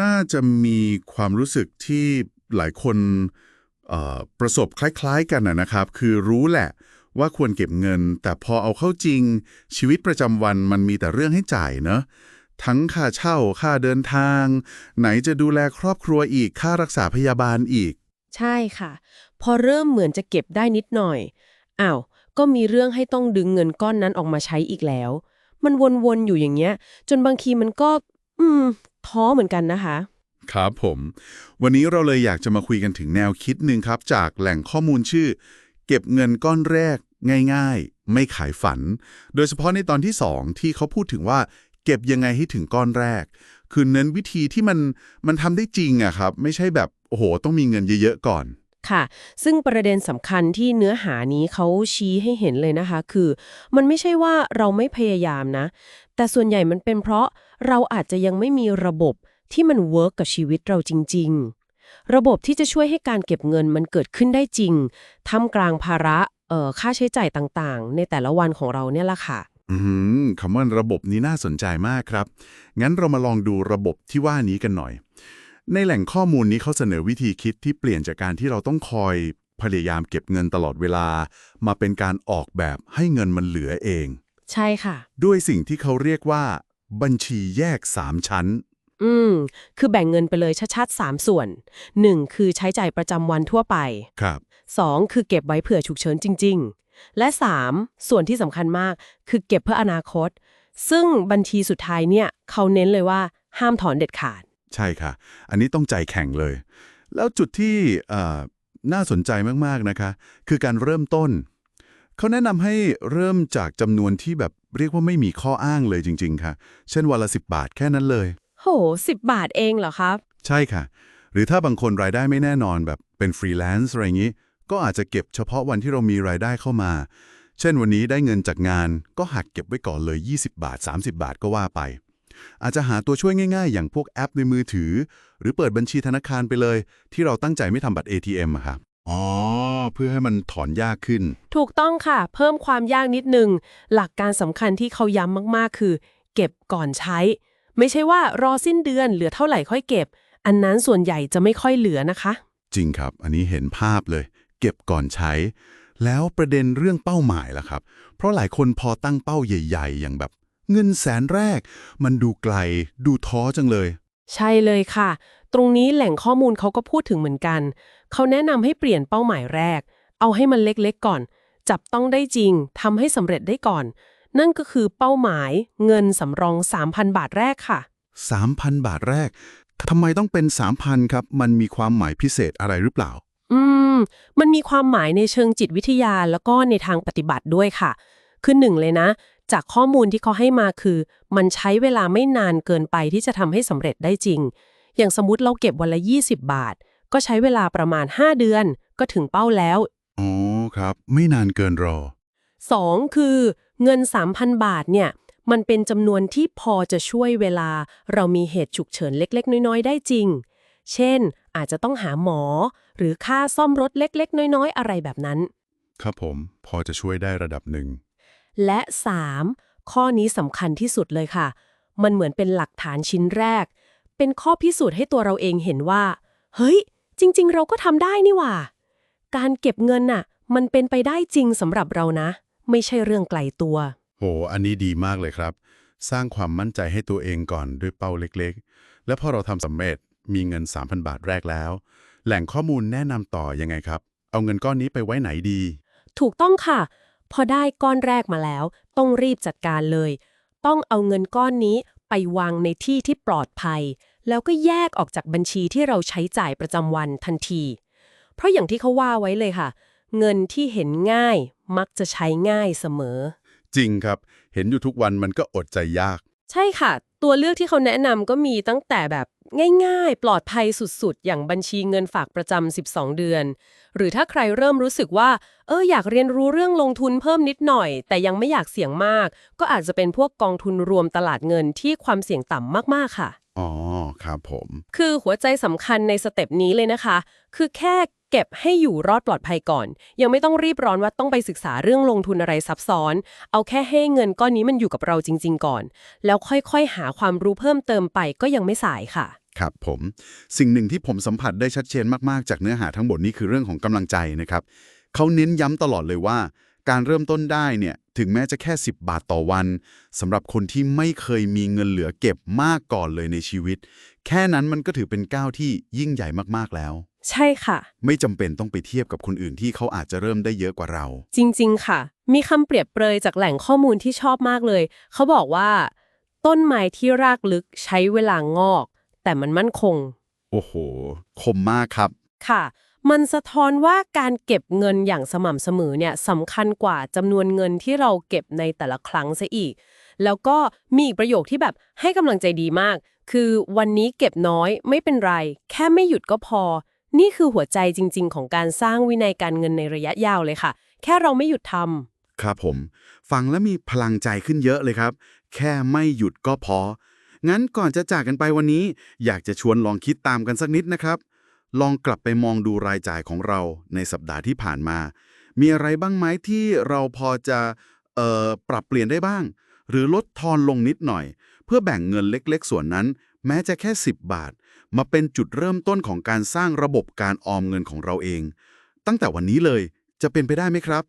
น่าจะมีความรู้สึกที่หลายคนประสบคล้าย ๆ กันนะนะครับ คือรู้แหละว่าควรเก็บเงิน แต่พอเอาเข้าจริง ชีวิตประจำวันมันมีแต่เรื่องให้จ่ายเนอะทั้งค่าเช่าค่าเดินทาง ไหนจะดูแลครอบครัวอีกค่ารักษาพยาบาลอีก ใช่ค่ะ พอเริ่มเหมือนจะเก็บได้นิดหน่อยอ้าวก็มีเรื่องให้ต้องดึงเงินก้อนนั้นออกมาใช้อีกแล้ว มันวนๆอยู่อย่างเงี้ย จนบางทีมันก็ อืม ท้อเหมือนกันนะคะ ครับผม วันนี้เราเลยอยากจะมาคุยกันถึงแนวคิดหนึ่งครับ จากแหล่งข้อมูลชื่อ เก็บเงินก้อนแรก ง่ายๆ ไม่ขายฝัน โดยเฉพาะในตอนที่ 2 ที่เขาพูดถึงว่าเก็บยังไงให้ถึงก้อนแรก คือเน้นวิธีที่มันมันทำได้จริงอะครับ ไม่ใช่แบบโอ้โห ต้องมีเงินเยอะๆก่อนค่ะ ซึ่งประเด็นสำคัญที่เนื้อหานี้เขาชี้ให้เห็นเลยนะคะ คือ มันไม่ใช่ว่าเราไม่พยายามนะ แต่ส่วนใหญ่มันเป็นเพราะ เราอาจจะยังไม่มีระบบที่มันเวิร์กกับชีวิตเราจริง ๆ ระบบที่จะช่วยให้การเก็บเงินมันเกิดขึ้นได้จริงท่ามกลางภาระเอ่อค่าใช้จ่ายต่างๆ ในแต่ละวันของเราเนี่ยแหละค่ะอืมคำว่าระบบนี้น่าสนใจมากครับ งั้นเรามาลองดูระบบที่ว่านี้กันหน่อย ในแหล่งข้อมูลนี้เขาเสนอวิธีคิดที่เปลี่ยนจากการที่เราต้องคอยพยายามเก็บเงินตลอดเวลา มาเป็นการออกแบบให้เงินมันเหลือเอง ใช่ค่ะ ด้วยสิ่งที่เขาเรียกว่า บัญชีแยก 3 ชั้น อืม คือแบ่งเงินไปเลยชัดๆ3ส่วน 1. คือใช้จ่ายประจำวันทั่วไป ครับ 2. คือเก็บไว้เผื่อฉุกเฉินจริง ๆ และ 3. ส่วนที่สำคัญมาก คือเก็บเพื่ออนาคต ซึ่งบัญชีสุดท้ายเนี่ย เขาเน้นเลยว่าห้ามถอนเด็ดขาด ใช่ค่ะ อันนี้ต้องใจแข็งเลย แล้วจุดที่เอ่อน่าสนใจมากๆนะคะ คือการเริ่มต้น เขาแนะนำให้เริ่มจากจำนวนที่แบบ เรียกว่าไม่มีข้ออ้างเลยจริง ๆ ค่ะ เช่นวันละ 10 บาทแค่นั้นเลย โหสิบบาทเองเหรอครับ ใช่ค่ะ หรือถ้าบางคนรายได้ไม่แน่นอนแบบเป็นฟรีแลนซ์อะไรอย่างนี้ ก็อาจจะเก็บเฉพาะวันที่เรามีรายได้เข้ามา เช่นวันนี้ได้เงินจากงาน ก็หักเก็บไว้ก่อนเลย 20 บาท 30 บาทก็ว่าไป อาจจะหาตัวช่วยง่าย ๆ อย่างพวกแอปในมือถือ หรือเปิดบัญชีธนาคารไปเลย ที่เราตั้งใจไม่ทำบัตร ATM อะครับ อ๋อ เพื่อให้มันถอนยากขึ้น ถูกต้องค่ะ เพิ่มความยากนิดนึง หลักการสำคัญที่เขาย้ำมากๆ คือ เก็บก่อนใช้ ไม่ใช่ว่ารอสิ้นเดือนเหลือเท่าไหร่ค่อยเก็บ อันนั้นส่วนใหญ่จะไม่ค่อยเหลือนะคะ จริงครับ อันนี้เห็นภาพเลย เก็บก่อนใช้ แล้วประเด็นเรื่องเป้าหมายล่ะครับ เพราะหลายคนพอตั้งเป้าใหญ่ ๆ อย่างแบบ เงินแสนแรก มันดูไกล ดูท้อจังเลย ใช่เลยค่ะ ตรงนี้แหล่งข้อมูลเขาก็พูดถึงเหมือนกัน เขาแนะนำให้เปลี่ยนเป้าหมายแรก เอาให้มันเล็กๆก่อน จับต้องได้จริงทำให้สำเร็จได้ก่อน นั่นก็คือเป้าหมายเงินสำรอง 3,000 บาทแรกค่ะ 3,000 บาทแรกทำไมต้องเป็น 3,000 ครับ มันมีความหมายพิเศษอะไรหรือเปล่า อืม มันมีความหมายในเชิงจิตวิทยาแล้วก็ในทางปฏิบัติด้วยค่ะ คือหนึ่งเลยนะ จากข้อมูลที่เขาให้มาคือ มันใช้เวลาไม่นานเกินไปที่จะทำให้สำเร็จได้จริง อย่างสมมติเราเก็บวันละ 20 บาท ก็ใช้เวลาประมาณ 5 เดือน ก็ถึงเป้าแล้ว อ๋อครับ ไม่นานเกินรอ 2 คือ เงิน 3,000 บาทเนี่ย มันเป็นจำนวนที่พอจะช่วยเวลา เรามีเหตุฉุกเฉินเล็ก ๆ น้อย ๆ ได้จริง เช่น อาจจะต้องหาหมอ หรือค่าซ่อมรถเล็ก ๆ น้อย ๆ อะไรแบบนั้น ครับผม พอจะช่วยได้ระดับหนึ่ง และ 3. ข้อนี้สำคัญที่สุดเลยค่ะ มันเหมือนเป็นหลักฐานชิ้นแรก เป็นข้อพิสูจน์ให้ตัวเราเองเห็นว่า เฮ้ย จริง ๆ เราก็ทำได้นี่หว่า การเก็บเงินน่ะ มันเป็นไปได้จริงสำหรับเรานะ ไม่ใช่เรื่องไกลตัว โห อันนี้ดีมากเลยครับ สร้างความมั่นใจให้ตัวเองก่อนด้วยเป้าเล็กๆ และพอเราทำสำเร็จมีเงิน 3,000 บาทแรกแล้ว แหล่งข้อมูลแนะนำต่อยังไงครับ เอาเงินก้อนนี้ไปไว้ไหนดี ถูกต้องค่ะ พอได้ก้อนแรกมาแล้ว ต้องรีบจัดการเลย ต้องเอาเงินก้อนนี้ไปวางในที่ที่ปลอดภัย แล้วก็แยกออกจากบัญชีที่เราใช้จ่ายประจำวันทันที เพราะอย่างที่เขาว่าไว้เลยค่ะ เงินที่เห็นง่ายมักจะใช้ง่ายเสมอ จริงครับ เห็นอยู่ทุกวันมันก็อดใจยาก ใช่ค่ะ ตัวเลือกที่เขาแนะนำก็มีตั้งแต่แบบง่ายๆ ปลอดภัยสุดๆ อย่างบัญชีเงินฝากประจำ 12 เดือน หรือถ้าใครเริ่มรู้สึกว่า เอออยากเรียนรู้เรื่องลงทุนเพิ่มนิดหน่อย แต่ยังไม่อยากเสี่ยงมาก ก็อาจจะเป็นพวกกองทุนรวมตลาดเงินที่ความเสี่ยงต่ำมากๆค่ะ อ๋อ ครับผม คือหัวใจสำคัญในสเต็ปนี้เลยนะคะ คือแค่ เก็บให้อยู่รอดปลอดภัยก่อน ยังไม่ต้องรีบร้อนว่าต้องไปศึกษาเรื่องลงทุนอะไรซับซ้อน เอาแค่ให้เงินก้อนนี้มันอยู่กับเราจริง ๆ ก่อน แล้วค่อยๆ หาความรู้เพิ่มเติมไปก็ยังไม่สายค่ะ ครับผม สิ่งหนึ่งที่ผมสัมผัสได้ชัดเจนมากๆ จากเนื้อหาทั้งหมดนี้คือเรื่องของกำลังใจนะครับเขาเน้นย้ำตลอดเลยว่า การเริ่มต้นได้เนี่ยถึงแม้จะแค่ 10 บาทต่อวันสำหรับคนที่ไม่เคยมีเงินเหลือเก็บมากก่อนเลยในชีวิต แค่นั้นมันก็ถือเป็นก้าวที่ยิ่งใหญ่มากๆแล้ว ใช่ค่ะ ไม่จำเป็นต้องไปเทียบกับคนอื่นที่เขาอาจจะเริ่มได้เยอะกว่าเรา จริง ๆ ค่ะ มีคำเปรียบเปรยจากแหล่งข้อมูลที่ชอบมากเลย เขาบอกว่า ต้นไม้ที่รากลึกใช้เวลางอก แต่มันมั่นคง โอ้โห คมมากครับ ค่ะ มันสะท้อนว่าการเก็บเงินอย่างสม่ำเสมอเนี่ยสำคัญกว่าจำนวนเงินที่เราเก็บในแต่ละครั้งซะอีก แล้วก็มีอีกประโยคที่แบบให้กำลังใจดีมาก คือวันนี้เก็บน้อยไม่เป็นไร แค่ไม่หยุดก็พอ นี่คือหัวใจจริง ๆ ของการสร้างวินัยการเงินในระยะยาวเลยค่ะ แค่เราไม่หยุดทำครับผม ฟังแล้วมีพลังใจขึ้นเยอะเลยครับ แค่ไม่หยุดก็พอ งั้นก่อนจะจากกันไปวันนี้ อยากจะชวนลองคิดตามกันสักนิดนะครับ ลองกลับไปมองดูรายจ่ายของเราในสัปดาห์ที่ผ่านมา มีอะไรบ้างไหมที่เราพอจะเอ่อปรับเปลี่ยนได้บ้าง หรือลดทอนลงนิดหน่อย เพื่อแบ่งเงินเล็ก ๆ ส่วนนั้น แม้จะแค่ 10 บาท มาเป็นจุดเริ่มต้นของการสร้างระบบการออมเงินของเราเอง ตั้งแต่วันนี้เลยจะเป็นไปได้ไหมครับ